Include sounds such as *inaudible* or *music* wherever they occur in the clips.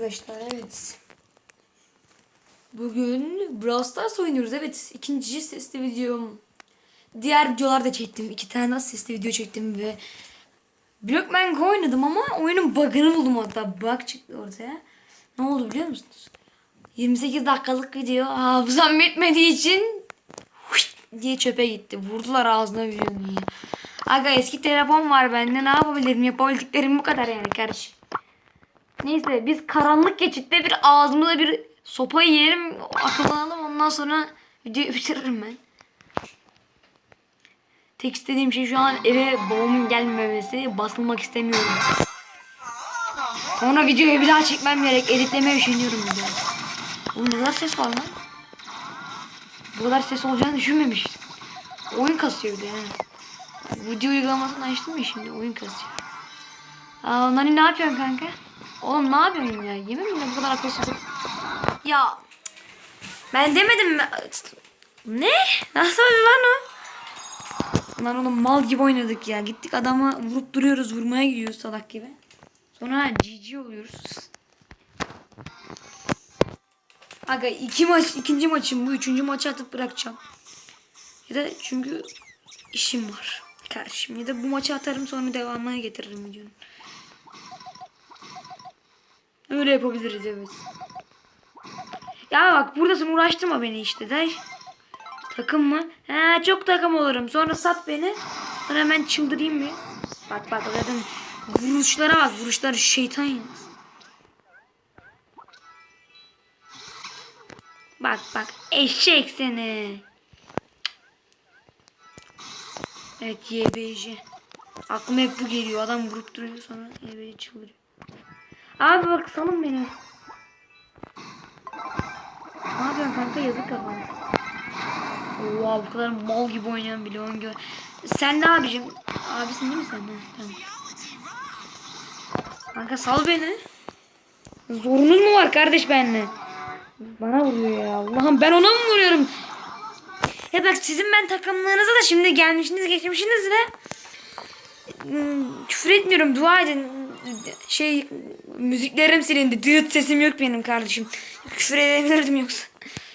Arkadaşlar evet. Bugün Brawl Stars oynuyoruz. Evet ikinci sesli videom. Diğer videolar da çektim. İki tane sesli video çektim ve Blockman oynadım ama oyunun bug'ını buldum hatta. Bug çıktı ortaya. Ne oldu biliyor musunuz? 28 dakikalık video hafızam bitmediği için diye çöpe gitti. Vurdular ağzına videonun diye. Aga eski telefon var bende ne yapabilirim? Yapabildiklerim bu kadar yani kardeşim. Neyse biz karanlık geçitte bir ağzımıza bir sopa yiyelim akıllanalım ondan sonra videoyu *laughs* bitiririm ben. Tek istediğim şey şu an eve babamın gelmemesi basılmak istemiyorum. Sonra videoyu bir daha çekmem gerek editlemeye üşeniyorum bir daha. Oğlum ne ses var lan? Bu kadar ses olacağını düşünmemiştim. Oyun kasıyor bir de yani. Video uygulamasını açtım ya şimdi oyun kasıyor. Aa, Nani ne yapıyorsun kanka? Oğlum ne yapıyorsun ya? Yemin mi bu kadar akılsızlık? Ya ben demedim mi? Ne? Nasıl öldü lan o? Lan oğlum mal gibi oynadık ya. Gittik adama vurup duruyoruz, vurmaya gidiyoruz salak gibi. Sonra GG oluyoruz. Aga iki maç, ikinci maçım bu. Üçüncü maçı atıp bırakacağım. Ya da çünkü işim var kardeşim. Ya da bu maçı atarım sonra devamına getiririm videonun. Öyle yapabiliriz evet. Ya bak buradasın uğraştırma beni işte de. Takım mı? He çok takım olurum. Sonra sat beni. Sonra hemen çıldırayım mı? Bak bak zaten vuruşlara bak. Vuruşlar şeytan ya. Bak bak eşek seni. Evet YBJ. Aklıma hep bu geliyor. Adam vurup duruyor sonra YBJ çıldırıyor. Abi bak salın beni. Ne yapıyorsun kanka yazık kafana. Oha bu kadar mal gibi oynayan bile onu gör. Sen de abicim. Abisin değil mi sen de? Tamam. Kanka sal beni. Zorunuz mu var kardeş benimle? Bana vuruyor ya. Allah'ım ben ona mı vuruyorum? Ya bak sizin ben takımlarınıza da şimdi gelmişsiniz geçmişsiniz de Hmm, küfür etmiyorum dua edin şey müziklerim silindi. Dıt sesim yok benim kardeşim. Küfür edebilirdim yoksa.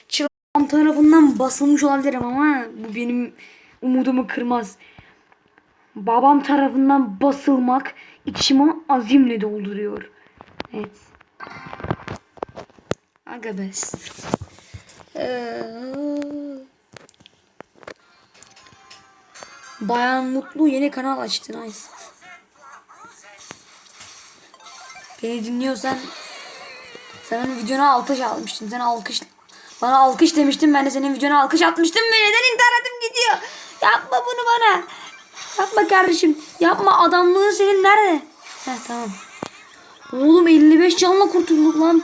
Çılgın tarafından basılmış olabilirim ama bu benim umudumu kırmaz. Babam tarafından basılmak içimi azimle dolduruyor evet. Aga bes Ee, Bayan Mutlu yeni kanal açtı. Nice. Beni dinliyorsan senin videona alkış almıştım. Sen alkış bana alkış demiştin. Ben de senin videona alkış atmıştım ve neden internetim gidiyor? Yapma bunu bana. Yapma kardeşim. Yapma adamlığın senin nerede? Heh tamam. Oğlum 55 canla kurtulduk lan.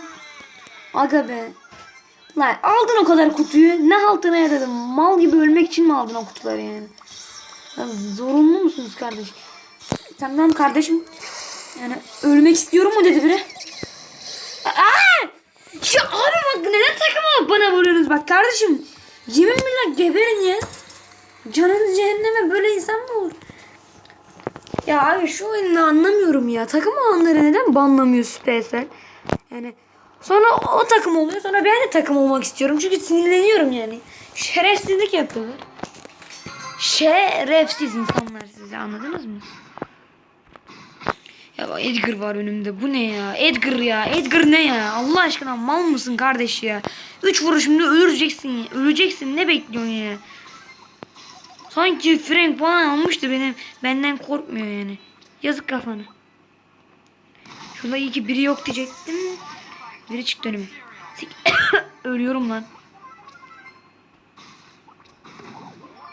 Aga be. Lan aldın o kadar kutuyu. Ne haltına yaradım? Mal gibi ölmek için mi aldın o kutuları yani? Ya zorunlu musunuz kardeş? Tamam kardeşim. Yani ölmek istiyorum mu dedi biri. Aa! Ya abi bak neden takıma bana vuruyorsunuz bak kardeşim. Yemin billah geberin ya. Canınız cehenneme böyle insan mı olur? Ya abi şu oyunu anlamıyorum ya. Takım olanları neden banlamıyor Supercell? Yani sonra o takım oluyor sonra ben de takım olmak istiyorum. Çünkü sinirleniyorum yani. Şerefsizlik yapıyorlar. Şerefsiz insanlar sizi anladınız mı? Ya Edgar var önümde. Bu ne ya? Edgar ya. Edgar ne ya? Allah aşkına mal mısın kardeş ya? Üç vuruşumda öleceksin ya. Öleceksin. Ne bekliyorsun ya? Sanki Frank falan almıştı benim. Benden korkmuyor yani. Yazık kafana. Şurada iyi ki biri yok diyecektim. Biri çıktı önüme. *coughs* Ölüyorum lan.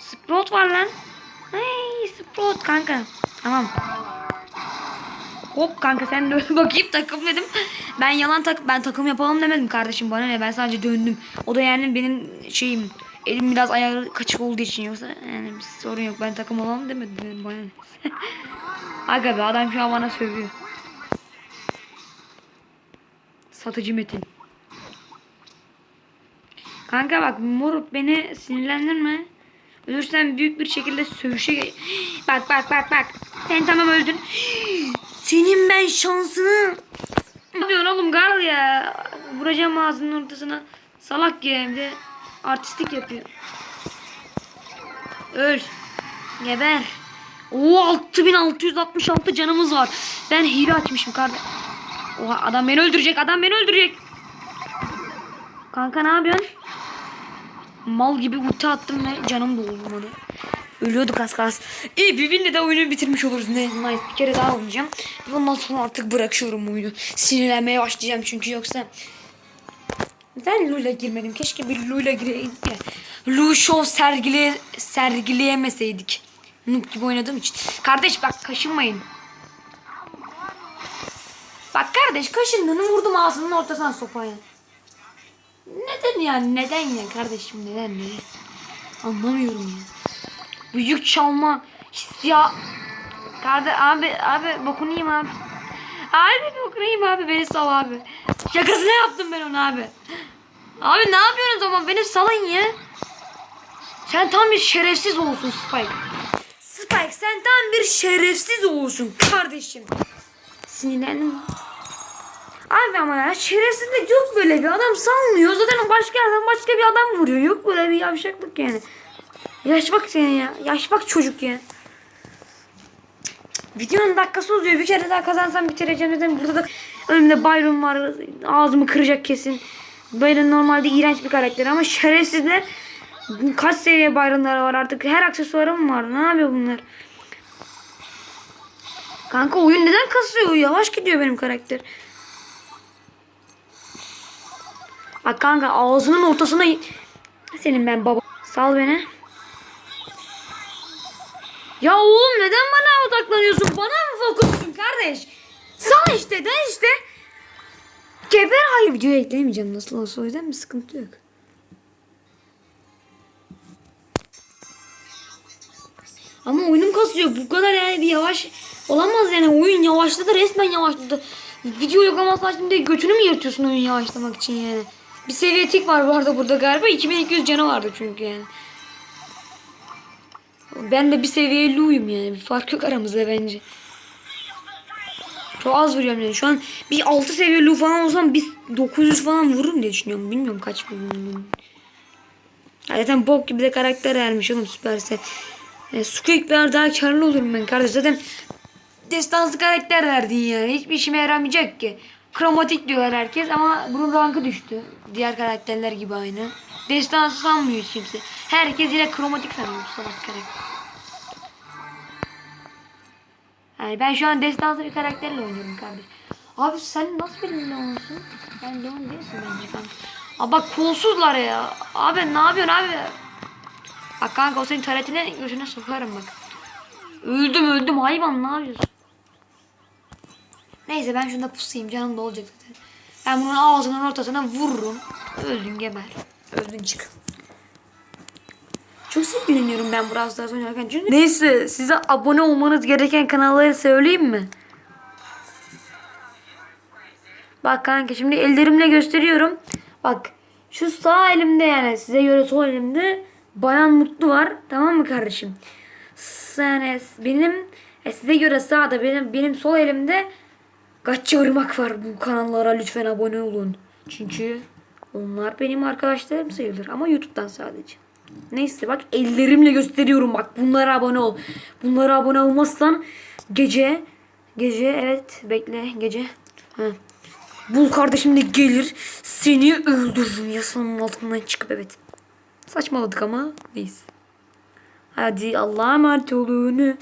Sprout var lan. Hey Sprout kanka. Tamam. Hop kanka sen de öyle *laughs* bakayım takım dedim. Ben yalan tak ben takım yapalım demedim kardeşim bana ne ben sadece döndüm. O da yani benim şeyim elim biraz ayağı kaçık olduğu için yoksa yani bir sorun yok ben takım olalım demedim dedim bana. *laughs* Aga be adam şu an bana sövüyor. Satıcı Metin. Kanka bak moruk beni sinirlendirme. Ölürsen büyük bir şekilde sövüşe *gasps* Bak bak bak bak. Sen tamam öldün. *gasps* Senin ben şansını. Ne yapıyorsun oğlum Karl ya? Vuracağım ağzının ortasına. Salak ya hem de artistik yapıyor. Öl. Geber. Oo 6666 canımız var. Ben hile açmışım kardeşim. Oha adam beni öldürecek. Adam beni öldürecek. Kanka ne yapıyorsun? Mal gibi ulti attım ve canım doldu bana. Ölüyorduk az kalsın. İyi bir winle de oyunu bitirmiş oluruz. Ne. Bir kere daha oynayacağım. Ondan sonra artık bırakıyorum oyunu. Sinirlenmeye başlayacağım çünkü yoksa ben Lu'yla girmedim. Keşke bir Lu'yla gireydik ya. Lu show sergile, sergileyemeseydik. Noob gibi oynadığım için. Kardeş bak kaşınmayın. Bak kardeş kaşındığını vurdum ağzının ortasına sopaya. Neden yani? Neden ya kardeşim neden ne? Anlamıyorum ya. Büyük çalma ya. Kardeş abi abi bokunu yiyeyim abi. Abi bokunu yiyeyim abi beni sal abi. Şakasını yaptım ben onu abi. Abi ne yapıyorsun o zaman beni salın ya. Sen tam bir şerefsiz olsun Spike. Spike sen tam bir şerefsiz olsun kardeşim. Sinirlendim. Abi ama ya şerefsizlik yok böyle bir adam salmıyor. Zaten başka yerden başka bir adam vuruyor. Yok böyle bir yavşaklık yani. Yaş bak sen ya. Yaş bak çocuk ya. Videonun dakikası uzuyor. Bir kere daha kazansam bitireceğim dedim. Burada da önümde Byron var. Ağzımı kıracak kesin. Byron normalde iğrenç bir karakter ama şerefsizler kaç seviye Byron'ları var artık. Her aksesuarı mı var? Ne yapıyor bunlar? Kanka oyun neden kasıyor? Yavaş gidiyor benim karakter. Bak kanka ağzının ortasına senin ben baba. Sal beni. Ya oğlum neden bana odaklanıyorsun? Bana mı fokussun kardeş? Sal işte de işte. Geber hayır videoya eklemeyeceğim nasıl olsa o yüzden bir sıkıntı yok. Ama oyunum kasıyor. Bu kadar yani bir yavaş olamaz yani. Oyun yavaşladı resmen yavaşladı. Video yoklaması açtım diye götünü mü yırtıyorsun oyun yavaşlamak için yani? Bir seviye tik var bu arada burada galiba. 2200 canı vardı çünkü yani. Ben de bir seviye Lu'yum yani. Bir fark yok aramızda bence. Çok az vuruyorum yani. Şu an bir 6 seviye Lu falan olsam bir 900 falan vururum diye düşünüyorum. Bilmiyorum kaç vururum. Zaten bok gibi de karakter vermiş oğlum Supercell. Yani Squeak'ler daha karlı olurum ben kardeş. Zaten destansı karakter verdin yani. Hiçbir işime yaramayacak ki. Kromatik diyorlar herkes ama bunun rankı düştü. Diğer karakterler gibi aynı. Destansı sanmıyor kimse. Herkes yine kromatik sanıyor salak karakter. Yani ben şu an destansı bir karakterle oynuyorum kardeş. Abi sen nasıl bir Leon'sun? Ben Leon değilsin bence kanka. Abi bak kolsuzlar ya. Abi ne yapıyorsun abi? Bak kanka o senin taretine gözüne sokarım bak. Öldüm öldüm hayvan ne yapıyorsun? Neyse ben şunda pusayım canım da olacak zaten. Ben bunun ağzının ortasına vururum. Öldün geber. Öldün çık. Çok sinirleniyorum ben Brawl Stars oynarken. Çünkü... Neyse size abone olmanız gereken kanalları söyleyeyim mi? Bak kanka şimdi ellerimle gösteriyorum. Bak şu sağ elimde yani size göre sol elimde Bayan Mutlu var. Tamam mı kardeşim? Yani benim e, size göre sağda benim benim sol elimde Gatça Irmak var. Bu kanallara lütfen abone olun. Çünkü onlar benim arkadaşlarım sayılır ama YouTube'dan sadece. Neyse bak ellerimle gösteriyorum bak bunlara abone ol. Bunlara abone olmazsan gece gece evet bekle gece. Ha. Bul kardeşim de gelir seni öldürürüm yasanın altından çıkıp evet. Saçmaladık ama neyse. Hadi Allah'a emanet olun.